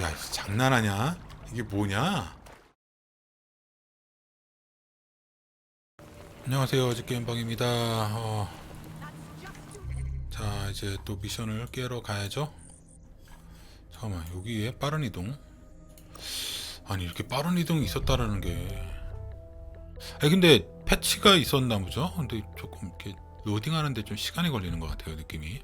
야, 이 장난하냐? 이게 뭐냐? 안녕하세요. 어지 게임방입니다. 어, 자, 이제 또 미션을 깨러 가야죠. 잠깐만, 여기에 빠른 이동. 아니, 이렇게 빠른 이동이 있었다라는 게. 아니, 근데 패치가 있었나 보죠? 근데 조금 이렇게 로딩하는데 좀 시간이 걸리는 것 같아요, 느낌이.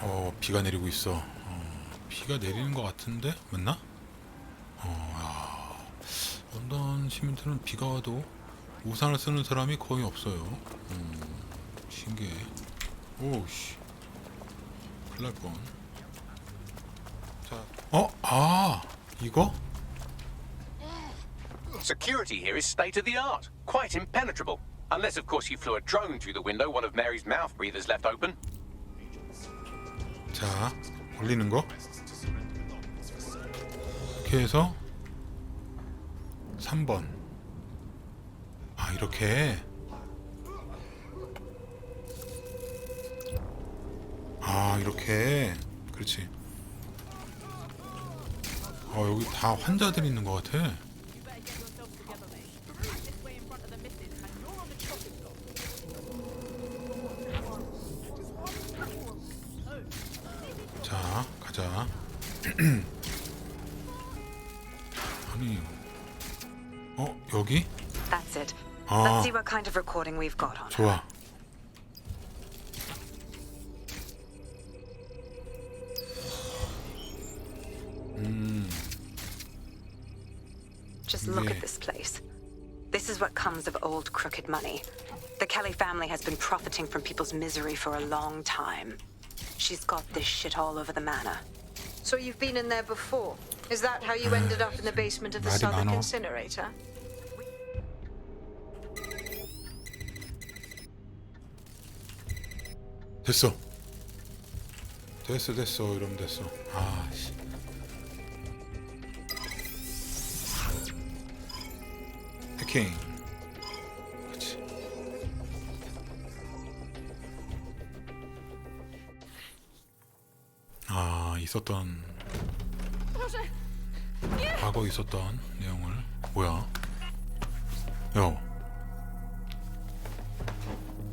어, 비가 내리고 있어. 어, 비가 내리는 것 같은데? 맞나? 어, 야. 런던 시민들은 비가 와도 우산을 쓰는 사람이 거의 없어요. 음, 신기해. 오씨. 큰일 날 뻔. 자, 어? 아! 이거? Security here is state of the art, quite impenetrable. Unless, of course, you flew a drone through the window one of Mary's mouth breathers left open. 자, 올리는 거. 이렇게 해서 3번. 아, 이렇게. 아, 이렇게. 그렇지. 어, 여기 다 환자들 있는 것 같아. kind of recording we've got on. 좋아. Just look Yeah. at this place. This is what comes of old crooked money. The Kelly family has been profiting from people's misery for a long time. She's got this shit all over the manor. So you've been in there before? Is that how you ended up in the basement of the 말이 Southwark 많어. incinerator? 됐어. 됐어, 됐어. 이러면 됐어. 아, 씨. 해킹. 그렇지. 아, 있었던 과거 있었던 내용을 뭐야? 야.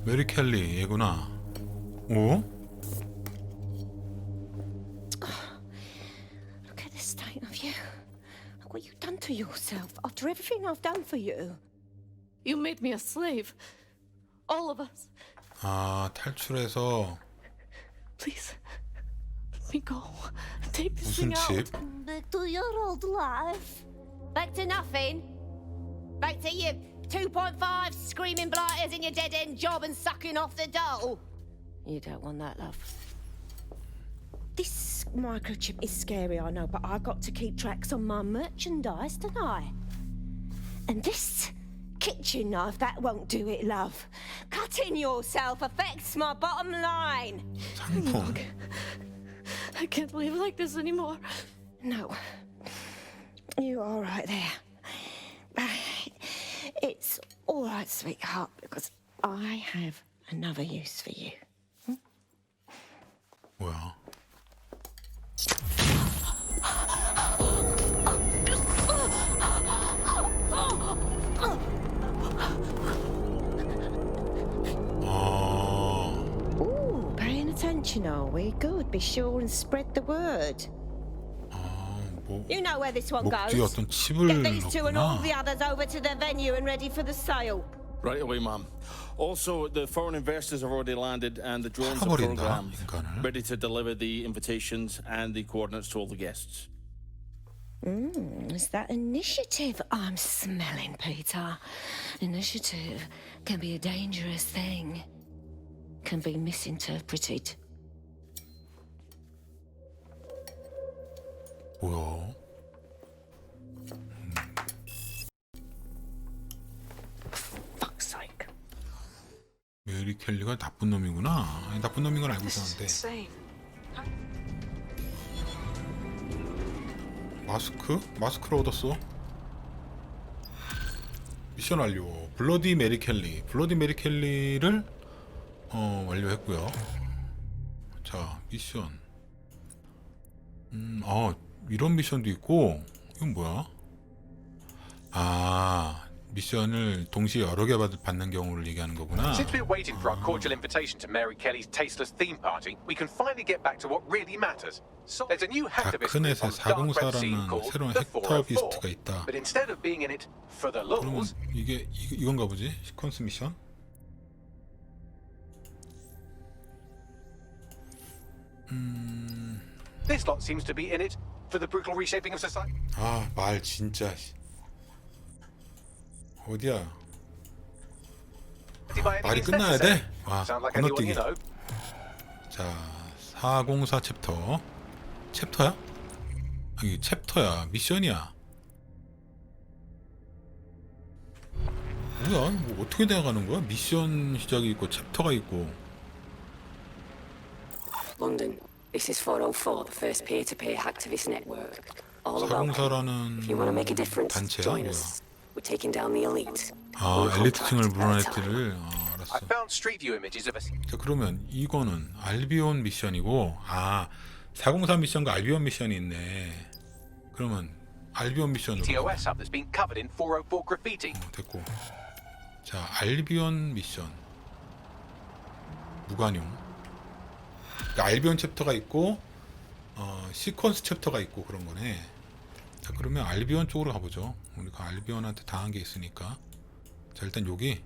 메리 켈리 얘구나. 오? Look at the state of you. Look what you've done to yourself after everything I've done for you. You made me a slave. All of us. 아 탈출해서 Please, let me go. Take this 무슨 thing out. 집? Back to your old life. Back to nothing. Back to you 2.5 screaming blighters in your dead end job and sucking off the dole. You don't want that, love. This microchip is scary, I know, but I've got to keep tracks on my merchandise, don't I? And this kitchen knife, that won't do it, love. Cutting yourself affects my bottom line. 상품 I can't live like this anymore. No. You're all right there. It's all right, sweetheart, because I have another use for you. 뭐야? 아 Ooh, paying attention, are we? Good. Be sure and spread the word. 뭐, You know where this one 목 뒤에 goes. 어떤 칩을 Get these two and all 넣었구나. the others over to the venue and ready for the sale. Right away, ma'am. Also, the foreign investors have already landed and the drones are programmed, ready to deliver the invitations and the coordinates to all the guests. Mmm, is that initiative I'm smelling, Peter? Initiative can be a dangerous thing, can be misinterpreted. Whoa. 메리 켈리가 나쁜 놈이구나. 아니, 나쁜 놈인 건 알고 있었는데 insane. 마스크? 마스크를 얻었어. 미션 완료. 블러디 메리 켈리. 블러디 메리 켈리를 어, 완료했고요. 자, 미션. 음, 어, 이런 미션도 있고 이건 뭐야? 아 미션을 동시에 여러 개 받- 받는 경우를 얘기하는 거구나. Since we're waiting for our cordial invitation to Mary Kelly's tasteless theme party, we can finally get back to what really matters. So there's a new hacktivist group on the dark web scene 404라는 called 새로운 the 헥터비스트가 404. 있다. But instead of being in it for the 그러면 lulz, 이게 이, 이건가 보지? 시퀀스 미션? this lot seems to be in it for the brutal reshaping of society. 아 말 진짜 씨. 어디야? 말이 끝나야. 돼? anyone 건너뛰기. 자, 404 챕터. 챕터야? 아, 이게 챕터야. 미션이야. 뭐야? 뭐 어떻게 돼가는 거야? 미션 시작이 있고 챕터가 있고. London. This is 404, the first peer-to-peer hacktivist network. All about. 404라는 If you want to make a difference, 단체야? 뭐야? Us. We're taking down the elite. 아, 엘리트층을 물어낼. 때를 아, 알았어. I found street view images of a 자, 그러면 이거는 알비온 미션이고 아, 404 미션과 알비온 미션이 있네. 그러면 알비온 미션으로 TOS hub that's been covered in 404 graffiti. 어, 됐고. 자, 알비온 미션. 무관용. 그러니까 알비온 챕터가 있고 어, 시퀀스 챕터가 있고 그런 거네. 자, 그러면 알비온 쪽으로 가보죠. 우리가 알비온한테 당한 게 있으니까. 자, 일단 여기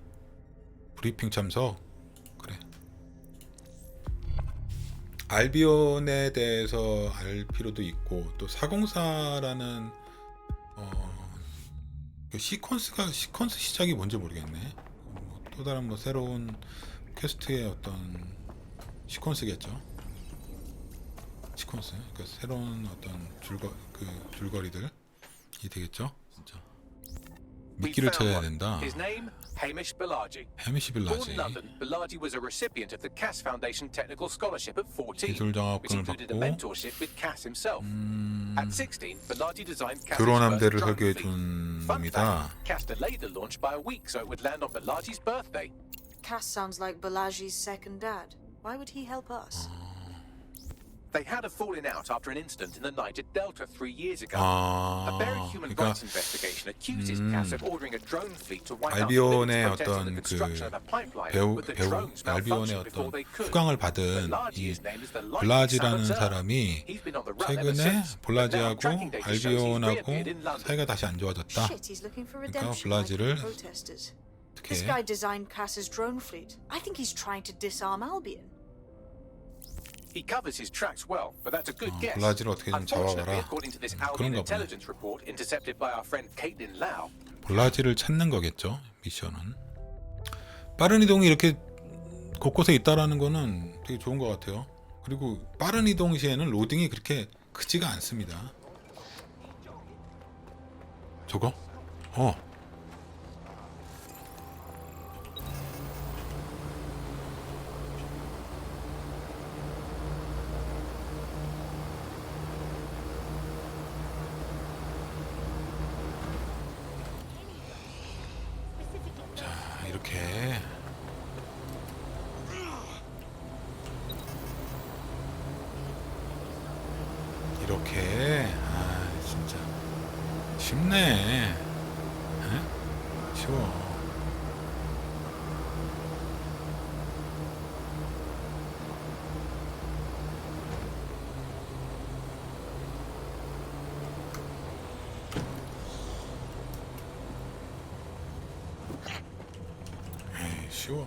브리핑 참석. 그래. 알비온에 대해서 알 필요도 있고 또 404라는 어, 그 시퀀스가 시퀀스 시작이 뭔지 모르겠네. 뭐, 또 다른 뭐 새로운 퀘스트의 어떤 시퀀스겠죠. 시퀀스. 그러니까 새로운 어떤 줄거 그 줄거리들 이 되겠죠. 진짜 We 미끼를 found 찾아야 one. 된다. His name, Hamish Bilargi. 해미시 Born 빌라지 in London, Bilargi was a recipient of the Cass Foundation Technical Scholarship at 14, 기술 which 장학금을 included a 받고 mentorship with Cass himself. At 16, Bilargi designed Cass's 드론 first 함대를 drone 설계해 fleet. 준 Fun 놈이다. fact, Cass delayed the launch by a week so it would land on Bilargi's birthday. Cass sounds like Balaji's second dad. Why would he help us? They had a falling out after an incident in the Niger Delta three years ago. 아, A buried human 그러니까 rights investigation accuses Cass of ordering a drone fleet to wipe out 알비온의 어떤 the 그 construction of a pipeline, 배우 but the 배우 drones 알비온의 malfunctioned before 어떤 they could. 후광을 받은 이 블라지라는. 사람이 최근에 he's 알비온하고. 사이가 다시 안 좋아졌다. 그러니까 블라지를. 어떻게 This guy designed Cass's drone fleet. I think he's trying to disarm Albion. He covers his tracks well, but that's a good 어, guess. 블라지를 어떻게 좀 Unfortunately, 잡아봐라. according to this 음, Albion 그런가 보네. intelligence report intercepted by our friend Caitlin Lau, 블라지를 찾는 거겠죠. 미션은 빠른 이동이 이렇게 곳곳에 있다라는 거는 되게 좋은 것 같아요. 그리고 빠른 이동 시에는 로딩이 그렇게 크지가 않습니다. 저거? 어. 자, 이렇게. 아 진짜. 쉽네 에? 쉬워 에이 쉬워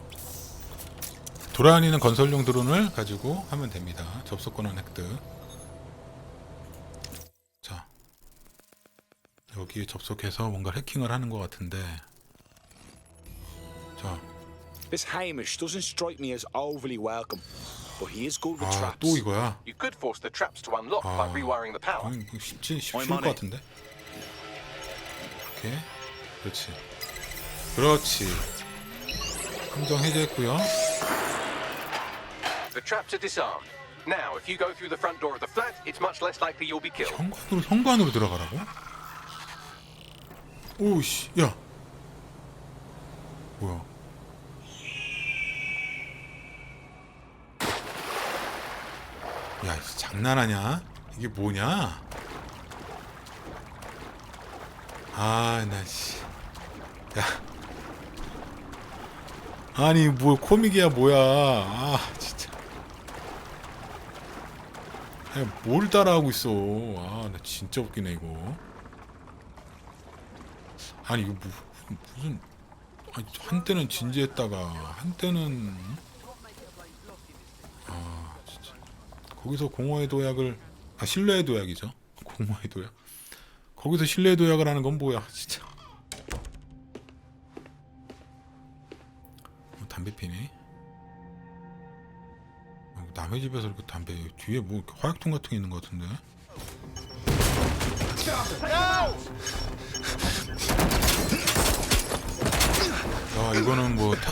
돌아다니는 건설용 드론을 가지고 하면 됩니다 접속권은 획득 자 여기에 접속해서 뭔가 해킹을 하는 것 같은데 자, This Hamish doesn't strike me as overly welcome, but he is good with 아, traps. 또 이거야. you could force the traps to unlock by 아. rewiring the power. 아니, 이거 쉽지, 쉬울 것. 같은데. 이렇게, 그렇지, 그렇지. 함정 해제했고요. The traps are disarmed. Now, if you go through the front door of the flat, it's much less likely you'll be killed. 현관으로 현관으로 들어가라고? 오씨, 야, 뭐야? 야, 이거 장난하냐? 이게 뭐냐? 아, 나 씨. 야. 아니, 뭐 코믹이야 뭐야. 아, 진짜. 야, 뭘 따라하고 있어. 아, 나 진짜 웃기네 이거. 아니, 이거 무, 무슨 아니, 한때는 진지했다가 한때는 아, 진짜. 거기서 공허의 도약을 아, 신뢰의 도약이죠. 공허의 도약. 거기서 신뢰의 도약을 하는 건 뭐야, 진짜. 어, 담배 피네. 어, 남의 집에서 이렇게 담배 뒤에 뭐 이렇게 화약통 같은 게 있는 것 같은데. 야 이거는 뭐 다!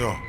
야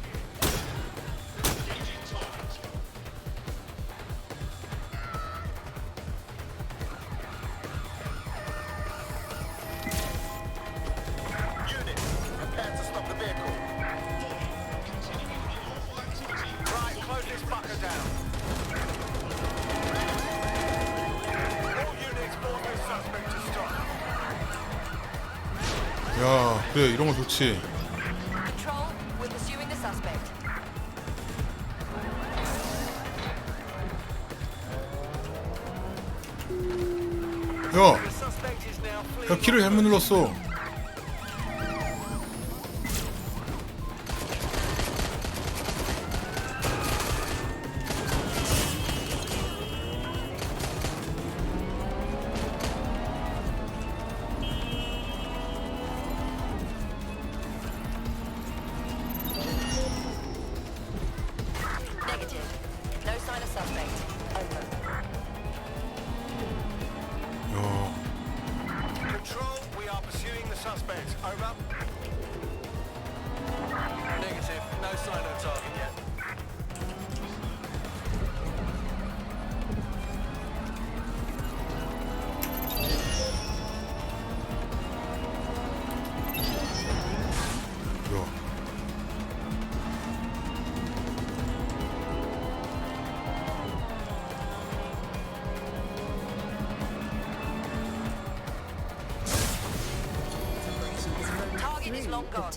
그래 이런 거 좋지. 야, 야 키를 잘못 눌렀어.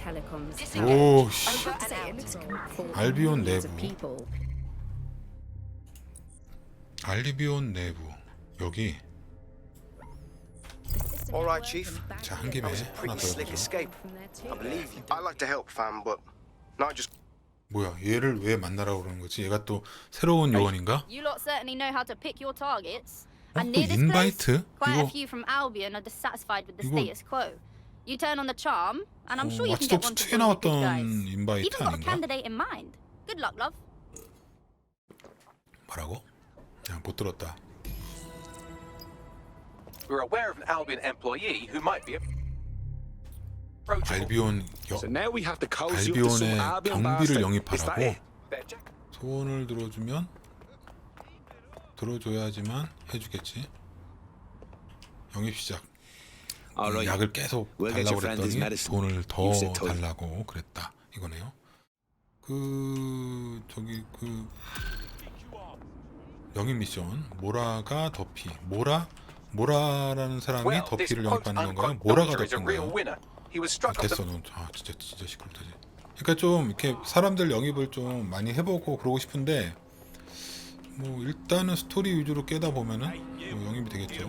오, 씨. 알비온 내부. 알리비온 내부. 여기. All right, Chief. 자, 한 김에 하나 더 slick 해보죠. escape. I believe you. I like to help, fam, but not just. 뭐야, 얘를 왜 만나라고 그러는 거지? 얘가 또 새로운 요원인가? You lot certainly know how to pick your targets. 어, 또 인바이트? quite a 이거 few from Albion are dissatisfied with the 이거- status quo. You turn on the charm, and I'm 어, sure you can get one to 2에 join the good 나왔던 guys. 인바이트 Even got a 아닌가? candidate in mind. Good luck, love. 뭐라고? 야, 못 들었다. We're aware of an Albion employee who might be approachable. 알비온 여, So now we have to cozy up to some 알비온의 Albion 경비를 bastard. Is that 영입하라고 it? Their jack- 소원을 들어주면 들어줘야지만 해주겠지. 영입 시작. Right. 약을 계속 달라고 그랬더니. 돈을 더. 달라고 그랬다. 이거네요. 그 저기 그 영입 미션 모라가 더피 모라 모라라는 사람이 Well, 더피를 영입하는 건가요? 모라가. He was 아, 됐어, 넌. 아, 진짜 진짜 시끄럽다지. 그러니까 좀 이렇게 사람들 영입을 좀 많이 해보고 그러고 싶은데 뭐 일단은 스토리 위주로 깨다 보면은 뭐 영입이 되겠죠.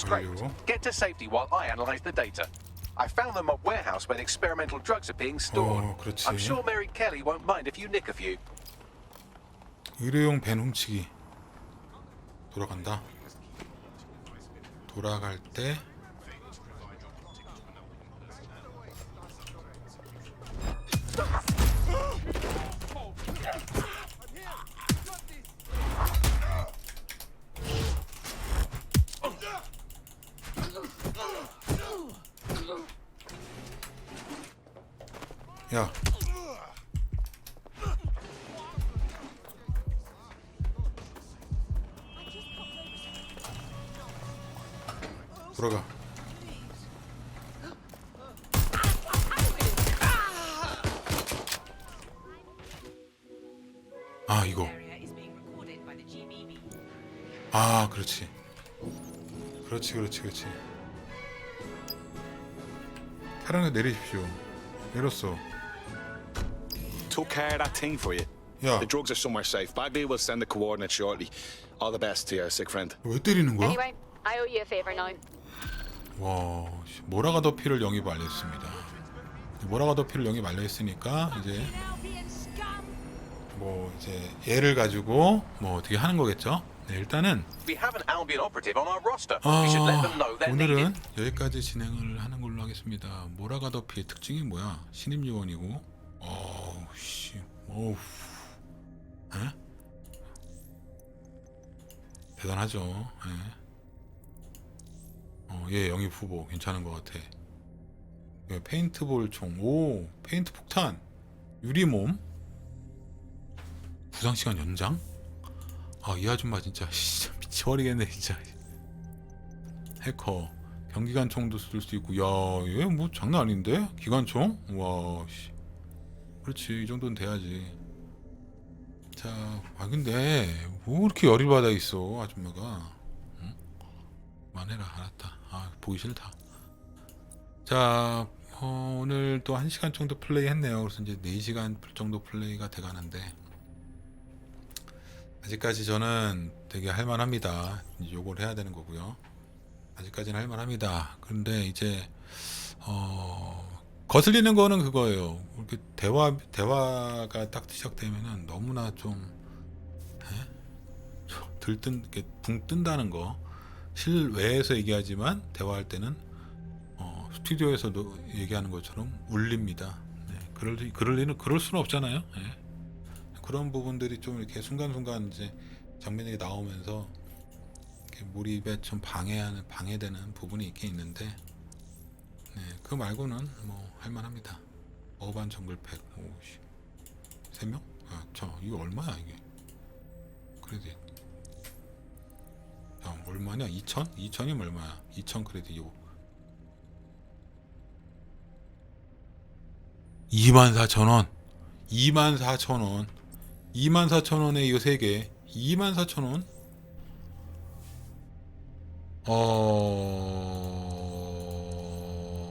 Scraped. Hello. Get to safety while I analyze the data. I found them at warehouse where the experimental drugs are being stored. 어, 그렇지. I'm sure Mary Kelly won't mind if you nick a few. 의료용 벤 훔치기. 돌아간다. 돌아갈 때 아 그렇지. 그렇지 그렇지 그렇지. 차량을 내리십시오. 내렸어. Took care of that thing for you. 야, The drugs are somewhere safe. Bagby will send the coordinates shortly. All the best to your sick friend. 왜 때리는 거야? Anyway, I owe you a favor now. 와, 씨, 모라가 더피를 영입 완료했습니다. 모라가 더피를 영입 완료했으니까 이제 뭐 이제 얘를 가지고 뭐 어떻게 하는 거겠죠? 네, 일단은 they're 오늘은. 여기까지 진행을 하는 걸로 하겠습니다. 모라가 더피의 특징이 뭐야? 신입 요원이고, 어우 씨, 어우, 에? 대단하죠. 예. 어, 얘 영입 후보 괜찮은 것 같아. 예, 페인트볼 총, 오, 페인트 폭탄, 유리몸, 부상 시간 연장. 아, 이 아줌마 진짜, 진짜 미쳐버리겠네, 진짜. 해커, 경기관총도 쓸 수 있고, 야, 얘뭐 장난 아닌데? 기관총? 와, 씨. 그렇지, 이 정도는 돼야지. 자, 아 근데 뭐 이렇게 열이 받아 있어, 아줌마가. 응? 만해라, 알았다. 아, 보기 싫다. 자, 어, 오늘 또 1시간 정도 플레이 했네요. 그래서 이제 4시간 정도 플레이가 돼 가는데 아직까지 저는 되게 할만합니다. 요걸 해야 되는 거고요. 아직까지는 할만합니다. 그런데 이제 어, 거슬리는 거는 그거예요. 이렇게 대화 대화가 딱 시작되면은 너무나 좀 에? 좀 들뜬 이렇게 붕 뜬다는 거. 실외에서 얘기하지만 대화할 때는 어, 스튜디오에서도 얘기하는 것처럼 울립니다. 네, 그럴 리- 그럴 리는 그럴 수는 없잖아요. 예. 그런 부분들이 좀 이렇게 순간순간 이제 장면이 나오면서 몰입에 좀 방해하는 방해되는 부분이 있긴 있는데 네, 그 말고는 뭐 할만합니다. 어반 정글팩 오씨 세 명? 아, 저 이거 얼마야 이게? 크레딧. 야, 얼마냐? 2천? 2천이면 얼마야? 2천 크레딧 이거. 24,000원. 24,000원. 24,000원에 이거 3개. 24,000원. 어...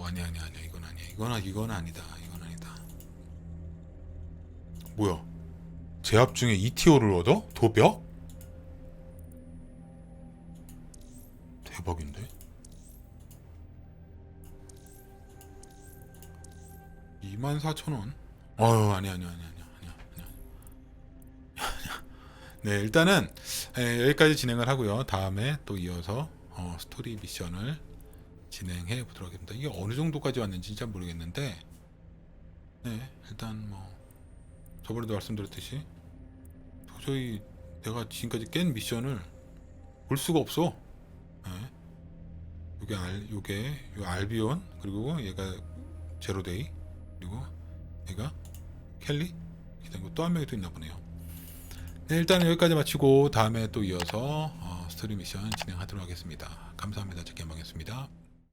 아니야 아니야 아니야. 이건 아니야. 이건 이건 아니다. 이건 아니다. 뭐야? 제압 중에 ETO를 얻어? 도벽? 대박인데? 24,000원? 어휴 아니 아니 아니 아니 아니 아니 네 일단은 에, 여기까지 진행을 하고요 다음에 또 이어서 어, 스토리 미션을 진행해 보도록 하겠습니다 이게 어느 정도까지 왔는지 진짜 모르겠는데 네 일단 뭐 저번에도 말씀드렸듯이 도저히 내가 지금까지 깬 미션을 볼 수가 없어 네. 요게 알 요게 요 알비온 그리고 얘가 제로데이 그리고 얘가 켈리 이렇게 된거또한 명이 또 있나 보네요. 네, 일단 여기까지 마치고 다음에 또 이어서 어, 스토리 미션 진행하도록 하겠습니다. 감사합니다. 제게 망했습니다.